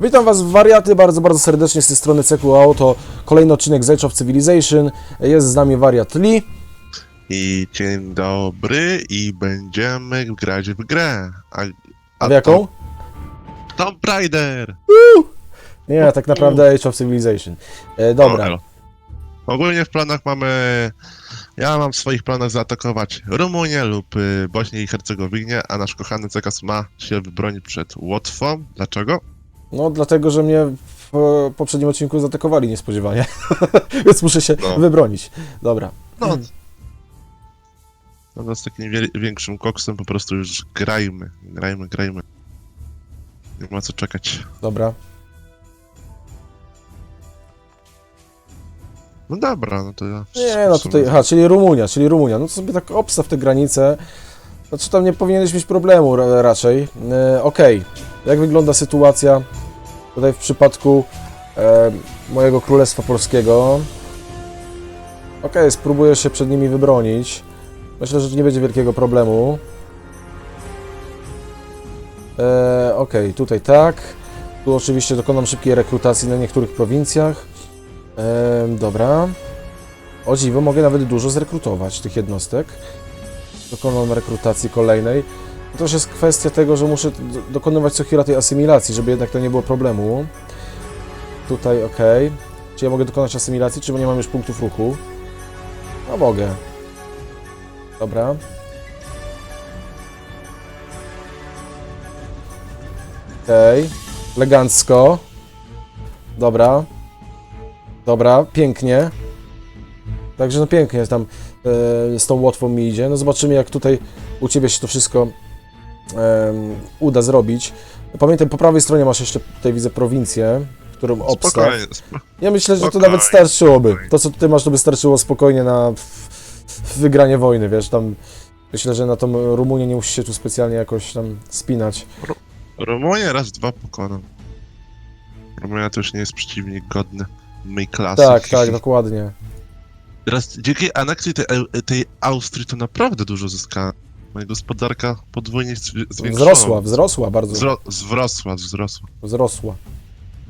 Witam Was wariaty bardzo, bardzo serdecznie z tej strony CQAO. To kolejny odcinek z Age of Civilization. Jest z nami wariat Lee. I dzień dobry i będziemy grać w grę. A, A w jaką? To Tomb Raider! Nie, tak naprawdę Age of Civilization. E, dobra. Ogólnie w planach mamy... Ja mam w swoich planach zaatakować Rumunię lub y, Bośnię i Hercegowinię, a nasz kochany Cekas ma się wybronić przed Łotwą. Dlaczego? No dlatego, że mnie w poprzednim odcinku zaatakowali niespodziewanie. Więc muszę się No. wybronić. Dobra. No, no to z takim większym koksem po prostu już grajmy, grajmy, grajmy. Nie ma co czekać. Dobra. No dobra, no to ja... Nie, no tutaj, aha, czyli Rumunia, czyli Rumunia. No to sobie tak obstaw te granice. Znaczy tam nie powinieneś mieć problemu ra raczej. E, Okej, jak wygląda sytuacja tutaj w przypadku e, mojego Królestwa Polskiego? Okej, spróbuję się przed nimi wybronić. Myślę, że nie będzie wielkiego problemu. E, Okej, tutaj tak. Tu oczywiście dokonam szybkiej rekrutacji na niektórych prowincjach. E, dobra. O dziwo, mogę nawet dużo zrekrutować tych jednostek. Dokonam rekrutacji kolejnej. To też jest kwestia tego, że muszę dokonywać co chwila tej asymilacji, żeby jednak to nie było problemu. Tutaj ok. Czy ja mogę dokonać asymilacji, czy nie mam już punktów ruchu? No mogę. Dobra. Okej. Elegancko. Dobra. Dobra, pięknie. Także no pięknie tam e, z tą Łotwą mi idzie. No zobaczymy jak tutaj u Ciebie się to wszystko uda zrobić. Pamiętaj, po prawej stronie masz jeszcze tutaj widzę prowincję, którą obstaw. Ja myślę, że to nawet starczyłoby. To co tutaj masz, to by starczyło spokojnie na wygranie wojny, wiesz, tam myślę, że na tą Rumunię nie musisz się tu specjalnie jakoś tam spinać. Rumunię raz, dwa pokonam. Rumunia to już nie jest przeciwnik godny mej klasy. Tak, tak, dokładnie. Teraz dzięki aneksji tej, tej Austrii to naprawdę dużo zyskałem. Moja gospodarka podwójnie zwi- zwiększyła. Wzrosła, wzrosła bardzo. Wzro zwrosła, wzrosła. Wzrosła.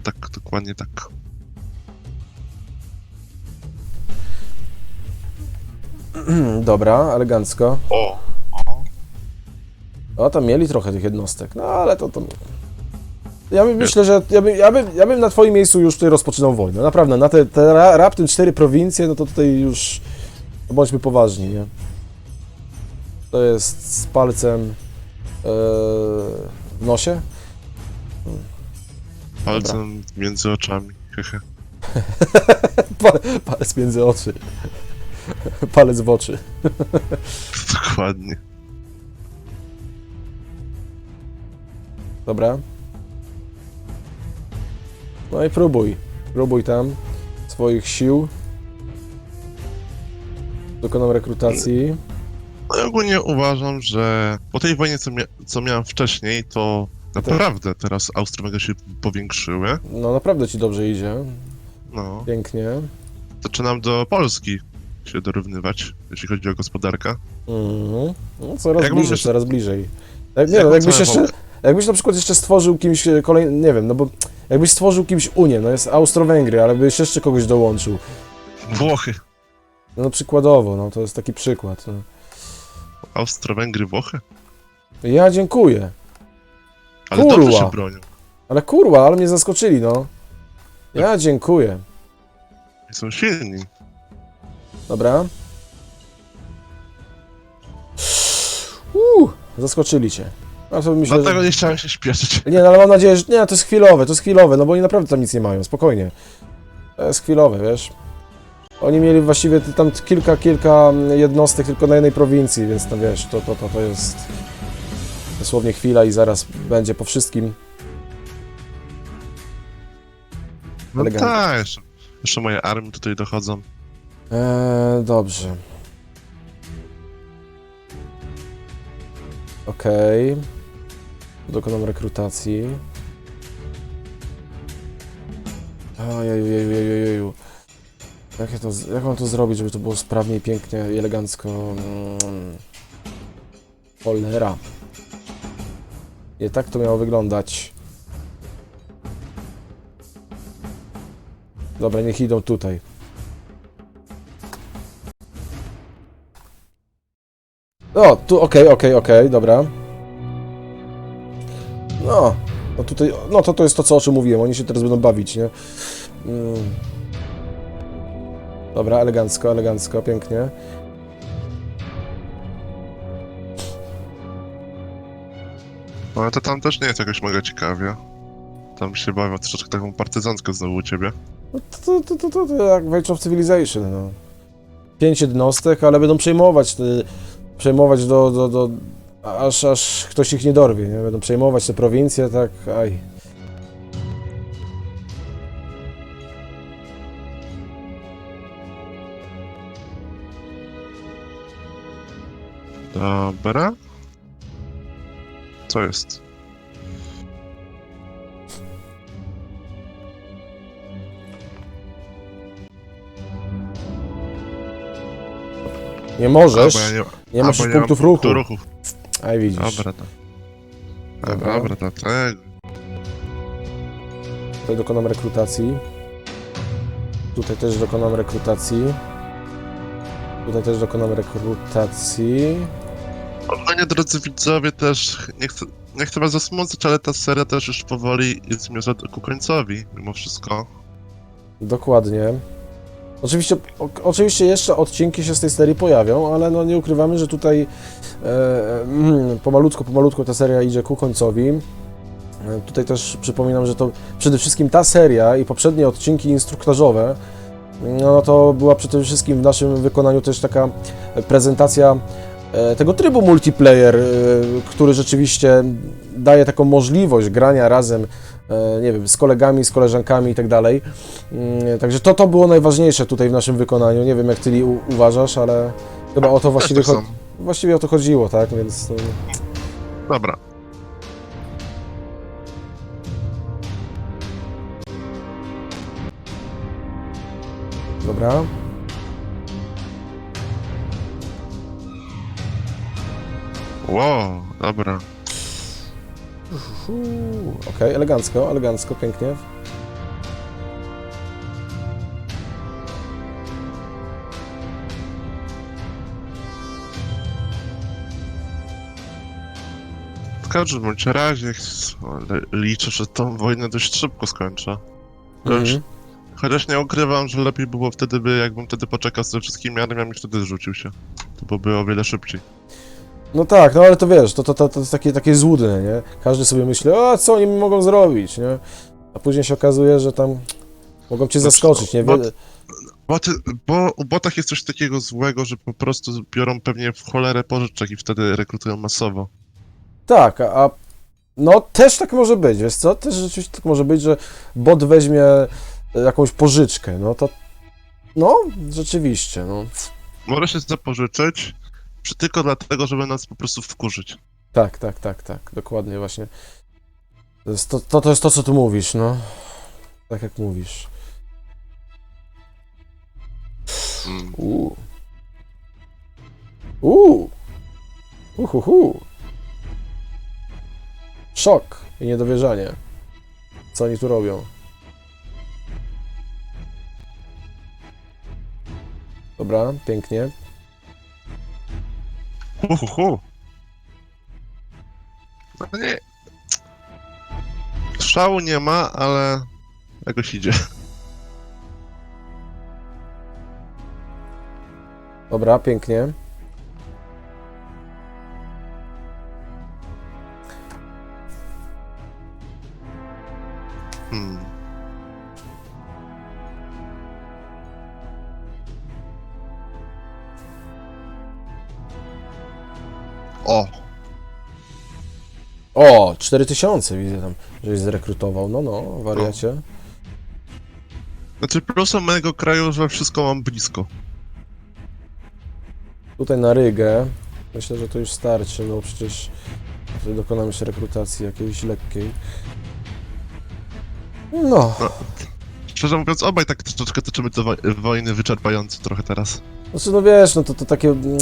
Tak, dokładnie tak. Dobra, elegancko. O! No tam mieli trochę tych jednostek, no ale to to... Ja bym, myślę, że ja bym, ja, bym, ja bym na twoim miejscu już tutaj rozpoczynał wojnę. Naprawdę, na te, te ra- raptem cztery prowincje, no to tutaj już bądźmy poważni, nie? To jest z palcem e, w nosie? Palcem między oczami. Hehe. Pa- Palec między oczy. Palec w oczy. Dokładnie. Dobra. No i próbuj. Próbuj tam swoich sił. Dokonam rekrutacji. No i ogólnie uważam, że po tej wojnie, co, mia co miałem wcześniej, to naprawdę teraz Austro-Węgry się powiększyły. No naprawdę ci dobrze idzie. No, Pięknie. zaczynam do Polski się dorównywać, jeśli chodzi o gospodarkę. Mhm. No, coraz Jak bliżej, mówisz- coraz bliżej. Jak, nie, Jak no, jakbyś jeszcze, jakbyś na przykład jeszcze stworzył kimś kolejny, nie wiem, no bo jakbyś stworzył kimś Unię, no jest Austro-Węgry, ale byś jeszcze kogoś dołączył. Włochy. No, no przykładowo, no to jest taki przykład. No. Austro-Węgry, Włochy? Ja dziękuję. Ale Kurwa. dobrze się bronią. Ale kurwa, ale mnie zaskoczyli, no. Ja dziękuję. I są silni. Dobra. Uuu, zaskoczyli cię. A to myślę, Dlatego że... nie chciałem się śpieszyć. Nie, no ale mam nadzieję, że... Nie, to jest chwilowe, to jest chwilowe, no bo oni naprawdę tam nic nie mają, spokojnie. To jest chwilowe, wiesz. Oni mieli właściwie tam kilka, kilka jednostek tylko na jednej prowincji, więc to wiesz, to, to, to, to jest dosłownie chwila i zaraz będzie po wszystkim. No tak, jeszcze, jeszcze moje armie tutaj dochodzą. Eee, dobrze. Okej. Dokonam rekrutacji. Ojeju, Jak, ja to, jak mam to zrobić, żeby to było sprawnie pięknie i elegancko? Mm. Cholera. Nie tak to miało wyglądać. Dobra, niech idą tutaj. O, tu, okej, okej, okej, dobra. No, no tutaj, no to to jest to, co o czym mówiłem, oni się teraz będą bawić, nie? Mm. Dobra, elegancko, elegancko, pięknie. Ale to tam też nie jest jakoś mega ciekawie. Tam się bawią troszeczkę taką partyzancką znowu u ciebie. No to, to, to, to, to jak w Age of Civilization, no. Pięć jednostek, ale będą przejmować, te, przejmować do, do, do aż, aż ktoś ich nie dorwie, nie? Będą przejmować te prowincje, tak, aj. Dobra. Co jest? Nie możesz, Albo ja nie, nie masz albo już punktów ruchu. ruchu. Aj, widzisz. Dobra, to. Dobra. Dobra. Tutaj dokonam rekrutacji. Tutaj też dokonam rekrutacji. Tutaj też dokonam rekrutacji. Ogólnie, drodzy widzowie, też nie chcę, nie chcę was zasmucać, ale ta seria też już powoli zmierza ku końcowi, mimo wszystko. Dokładnie. Oczywiście, o, oczywiście jeszcze odcinki się z tej serii pojawią, ale no nie ukrywamy, że tutaj e, mm, pomalutko, pomalutko ta seria idzie ku końcowi. E, tutaj też przypominam, że to przede wszystkim ta seria i poprzednie odcinki instruktażowe, no to była przede wszystkim w naszym wykonaniu też taka prezentacja tego trybu multiplayer, e, który rzeczywiście daje taką możliwość grania razem, e, nie wiem, z kolegami, z koleżankami i tak dalej. Mm, Także to, to było najważniejsze tutaj w naszym wykonaniu. Nie wiem, jak ty u- uważasz, ale chyba o to właściwie, tak cho- samo. właściwie o to chodziło, tak? Więc to... Dobra. dobra. Wow, dobra. Okej, elegancko, elegancko, pięknie. W każdym bądź razie liczę, że tą wojnę dość szybko skończę. Chociaż, Mhm. chociaż nie ukrywam, że lepiej było wtedy, by jakbym wtedy poczekał ze wszystkimi armiami, wtedy zrzucił się. To byłoby o wiele szybciej. No tak, no ale to wiesz, to, to, to, to jest takie, takie złudne, nie? Każdy sobie myśli, a co oni mogą zrobić, nie? A później się okazuje, że tam mogą cię zaskoczyć, nie? bo-. Boty, bo u botach jest coś takiego złego, że po prostu biorą pewnie w cholerę pożyczek i wtedy rekrutują masowo. Tak, a, a no też tak może być, wiesz co? Też rzeczywiście tak może być, że bot weźmie e, jakąś pożyczkę, no to no, rzeczywiście, no. Może się zapożyczyć, tylko dlatego, żeby nas po prostu wkurzyć. Tak, tak, tak, tak, dokładnie właśnie. To jest to, to, to jest to, co tu mówisz, no. Tak jak mówisz. Mm. Uuu. Uuu. Uhuhu. Szok i niedowierzanie. Co oni tu robią? Dobra, pięknie. Uhuhu. No nie. Szału nie ma, ale jakoś idzie. Dobra, pięknie. 4000 widzę tam, żeś zrekrutował. No, no, wariacie. znaczy plusem mojego kraju, że wszystko mam blisko. Tutaj na Rygę. Myślę, że to już starczy, no przecież tutaj dokonamy jeszcze rekrutacji jakiejś lekkiej. No, Szczerze mówiąc, obaj tak troszeczkę toczymy te woj- wojny wyczerpające trochę teraz. znaczy no wiesz, no to, to takie, mm,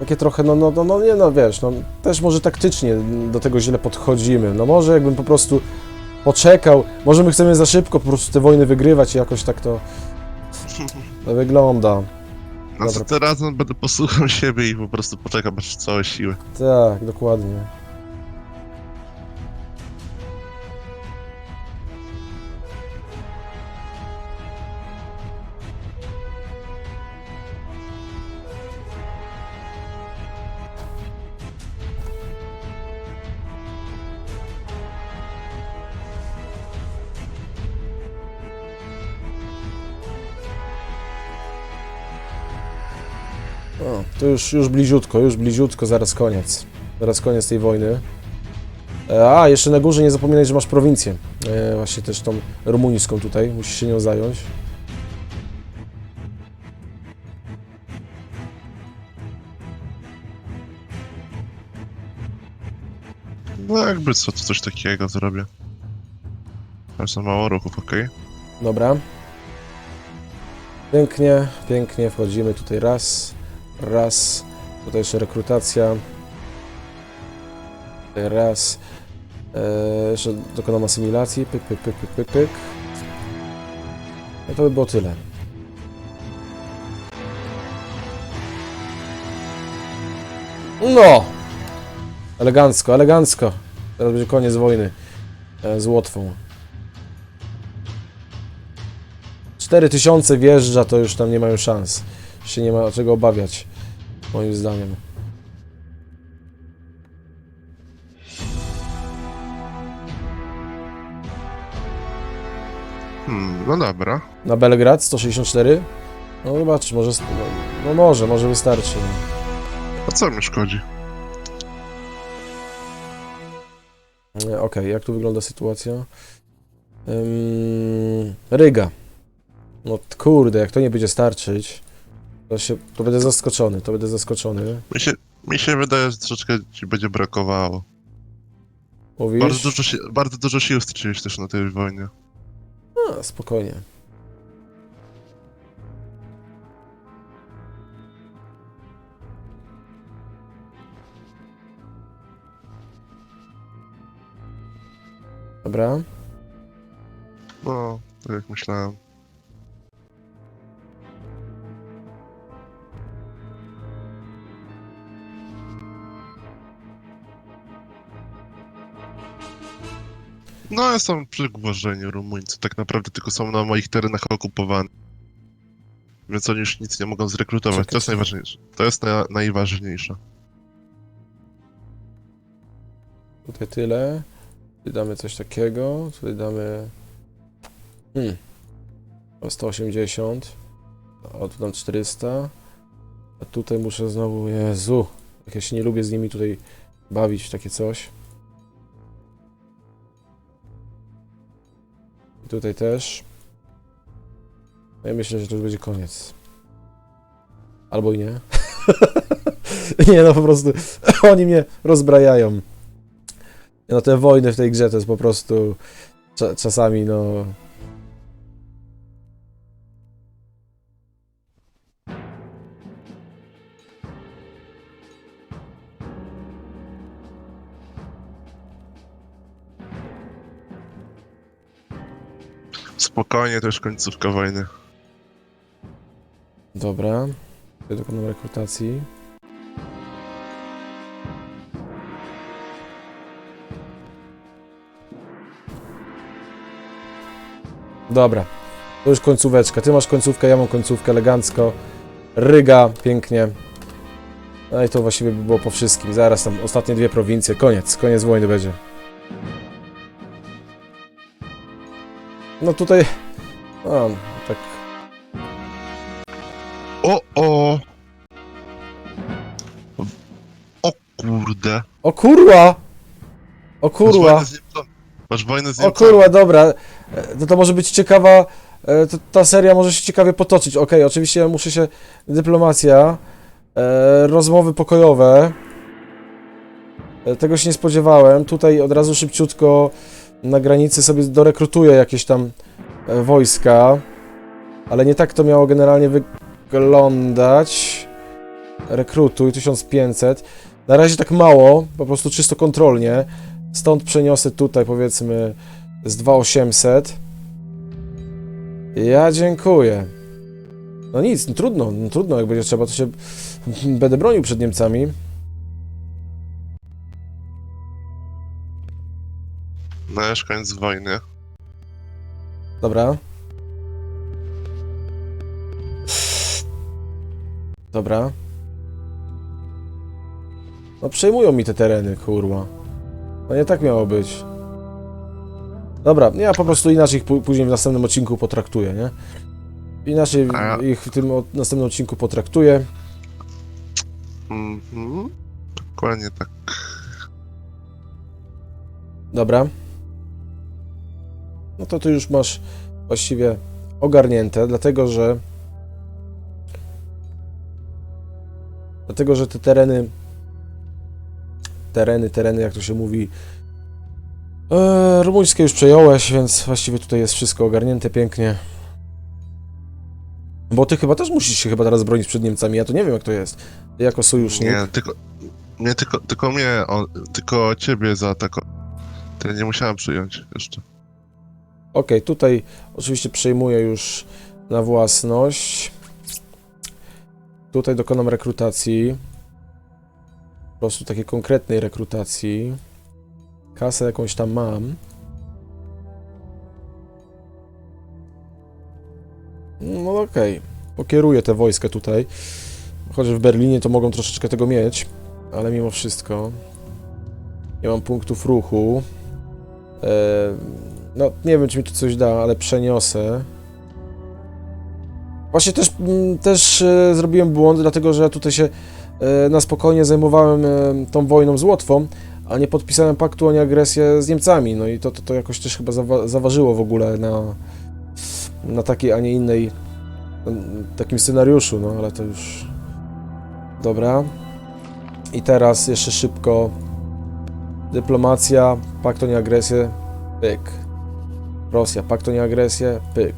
takie trochę, no, no, no, no nie no, wiesz, no też może taktycznie do tego źle podchodzimy. No może jakbym po prostu poczekał. Może my chcemy za szybko po prostu te wojny wygrywać i jakoś tak to, to wygląda. Dobra. to teraz no, będę posłuchał siebie i po prostu poczekam aż całe siły. Tak, dokładnie. To już, już bliziutko, już bliziutko, zaraz koniec. Zaraz koniec tej wojny. E, A, jeszcze na górze nie zapominaj, że masz prowincję. E, właśnie też tą rumuńską tutaj, musisz się nią zająć. No jakby co, to coś takiego zrobię. Tam za mało ruchów, okej. Dobra. Pięknie, pięknie, wchodzimy tutaj raz, raz. Tutaj jeszcze rekrutacja. Raz. E, jeszcze dokonam asymilacji. Pyk, pyk, pyk, pyk, pyk, pyk. No to by było tyle. No! Elegancko, elegancko. Teraz będzie koniec wojny e, z Łotwą. 4000 wjeżdża, to już tam nie mają szans. Się nie ma czego obawiać, moim zdaniem. Hmm, no dobra. Na Belgrad 164? No zobaczysz, może... No, no może, może wystarczy. A co mi szkodzi? E, Okej, jak tu wygląda sytuacja? Ym, Ryga. No kurde, jak to nie będzie starczyć, to się... To będę zaskoczony, to będę zaskoczony. Mi się, mi się wydaje, że troszeczkę ci będzie brakowało. Mówisz? Bardzo dużo, si- bardzo dużo sił straciłeś też na tej wojnie. A, spokojnie. Dobra. No, tak jak myślałem. No, są przygłożeni Rumuńcy. Tak naprawdę tylko są na moich terenach okupowani. Więc oni już nic nie mogą zrekrutować. Czekaj, to jest czekaj. najważniejsze. To jest na, najważniejsze. Tutaj tyle. Tutaj damy coś takiego. Tutaj damy... Hmm. O 180. O, tu dam 400. A tutaj muszę znowu... Jezu. Jak ja się nie lubię z nimi tutaj bawić w takie coś. I tutaj też. No i myślę, że to już będzie koniec. Albo i nie. nie, no po prostu oni mnie rozbrajają. No te wojny w tej grze to jest po prostu cza czasami no... Spokojnie, to już końcówka wojny. Dobra. Tutaj dokonam rekrutacji. Dobra. To już końcóweczka. Ty masz końcówkę, ja mam końcówkę elegancko. Ryga, pięknie. No i to właściwie by było po wszystkim. Zaraz tam ostatnie dwie prowincje. Koniec. Koniec wojny będzie. No tutaj... No, tak... O, o! O kurde. O kurwa! O Masz kurwa! wojnę z Niemcami. Masz wojnę z O Niemcami. kurwa, dobra. E, To, to może być ciekawa. e, To, ta seria może się ciekawie potoczyć. Okej, oczywiście muszę się. Dyplomacja. E, rozmowy pokojowe. E, tego się nie spodziewałem. Tutaj od razu szybciutko na granicy sobie dorekrutuję jakieś tam e, wojska. Ale nie tak to miało generalnie wyglądać. Rekrutuj 1500. Na razie tak mało, po prostu czysto kontrolnie. Stąd przeniosę tutaj powiedzmy Z 2800. Ja dziękuję. No nic, no trudno, no trudno, jak będzie trzeba, to się będę bronił przed Niemcami. No już koniec wojny. Dobra. Dobra. No przejmują mi te tereny, kurwa. No nie tak miało być. Dobra, ja po prostu inaczej ich pó- później w następnym odcinku potraktuję, nie? Inaczej ja- ich w tym o- następnym odcinku potraktuję. Mhm. Dokładnie tak. Dobra. No to ty już masz właściwie ogarnięte, dlatego że dlatego, że te tereny tereny, tereny, jak to się mówi e, rumuńskie już przejąłeś, więc właściwie tutaj jest wszystko ogarnięte pięknie. Bo ty chyba też musisz się chyba teraz bronić przed Niemcami, ja to nie wiem jak to jest. Ty jako sojusznik. Nie, tylko, nie tylko, tylko mnie, on, tylko ciebie zaatakował. Ty nie musiałem przyjąć jeszcze. Okej, tutaj oczywiście przejmuję już na własność. Tutaj dokonam rekrutacji. Po prostu takiej konkretnej rekrutacji. Kasę jakąś tam mam. No okej. Pokieruję te wojska tutaj. Chociaż w Berlinie to mogą troszeczkę tego mieć, ale mimo wszystko. Nie mam punktów ruchu. Eee, no, nie wiem, czy mi to coś da, ale przeniosę. Właśnie też, mm, też e, zrobiłem błąd, dlatego że tutaj się e, na spokojnie zajmowałem e, tą wojną z Łotwą, a nie podpisałem paktu o nieagresję z Niemcami. No i to, to, to jakoś też chyba zawa zaważyło w ogóle na, na takiej, a nie innej mm, takim scenariuszu, no ale to już... Dobra. I teraz jeszcze szybko dyplomacja, pakt o nieagresję, pyk. Rosja, pakt o nieagresję, pyk.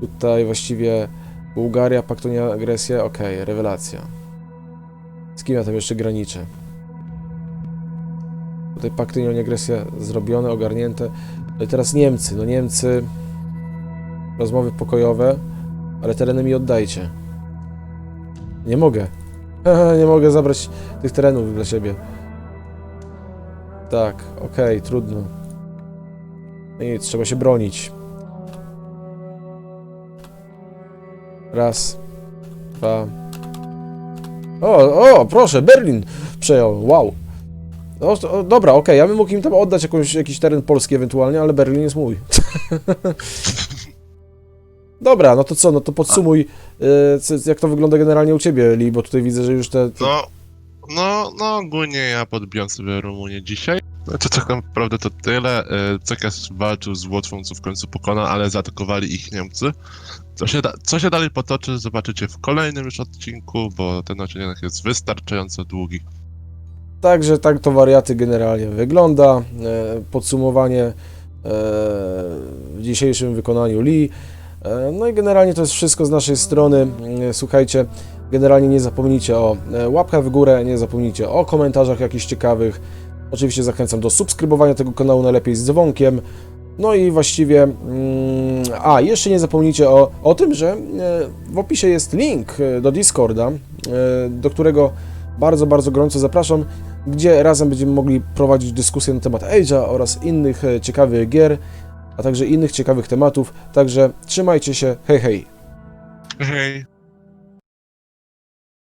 Tutaj właściwie Bułgaria, pakt o nieagresję, okej, rewelacja. Z kim ja tam jeszcze graniczę? Tutaj pakty o nieagresję zrobione, ogarnięte. No i teraz Niemcy, no Niemcy, rozmowy pokojowe, ale tereny mi oddajcie. Nie mogę. nie mogę zabrać tych terenów dla siebie. Tak, okej, trudno. No Nic, trzeba się bronić. Raz, dwa. O, o, proszę, Berlin przejął, wow. O, o, dobra, okej, ja bym mógł im tam oddać jakąś, jakiś teren polski ewentualnie, ale Berlin jest mój. dobra, no to co, no to podsumuj, y, jak to wygląda generalnie u Ciebie, Li, bo tutaj widzę, że już te... te... No, no, no ogólnie ja podbiłem sobie Rumunię dzisiaj. No to tak naprawdę to tyle. E, CKS walczył z Łotwą, co w końcu pokonał, ale zaatakowali ich Niemcy. Co się, da, co się dalej potoczy, zobaczycie w kolejnym już odcinku, bo ten odcinek jest wystarczająco długi. Także tak to wariaty generalnie wygląda. E, Podsumowanie e, w dzisiejszym wykonaniu Lee. No i generalnie to jest wszystko z naszej strony. Słuchajcie, generalnie nie zapomnijcie o e, łapkach w górę, nie zapomnijcie o komentarzach jakichś ciekawych. Oczywiście zachęcam do subskrybowania tego kanału, najlepiej z dzwonkiem. No i właściwie, mm, a jeszcze nie zapomnijcie o, o tym, że e, w opisie jest link e, do Discorda, do którego bardzo, bardzo gorąco zapraszam, gdzie razem będziemy mogli prowadzić dyskusję na temat Age'a oraz innych ciekawych gier, a także innych ciekawych tematów. Także trzymajcie się, hej hej! Hej!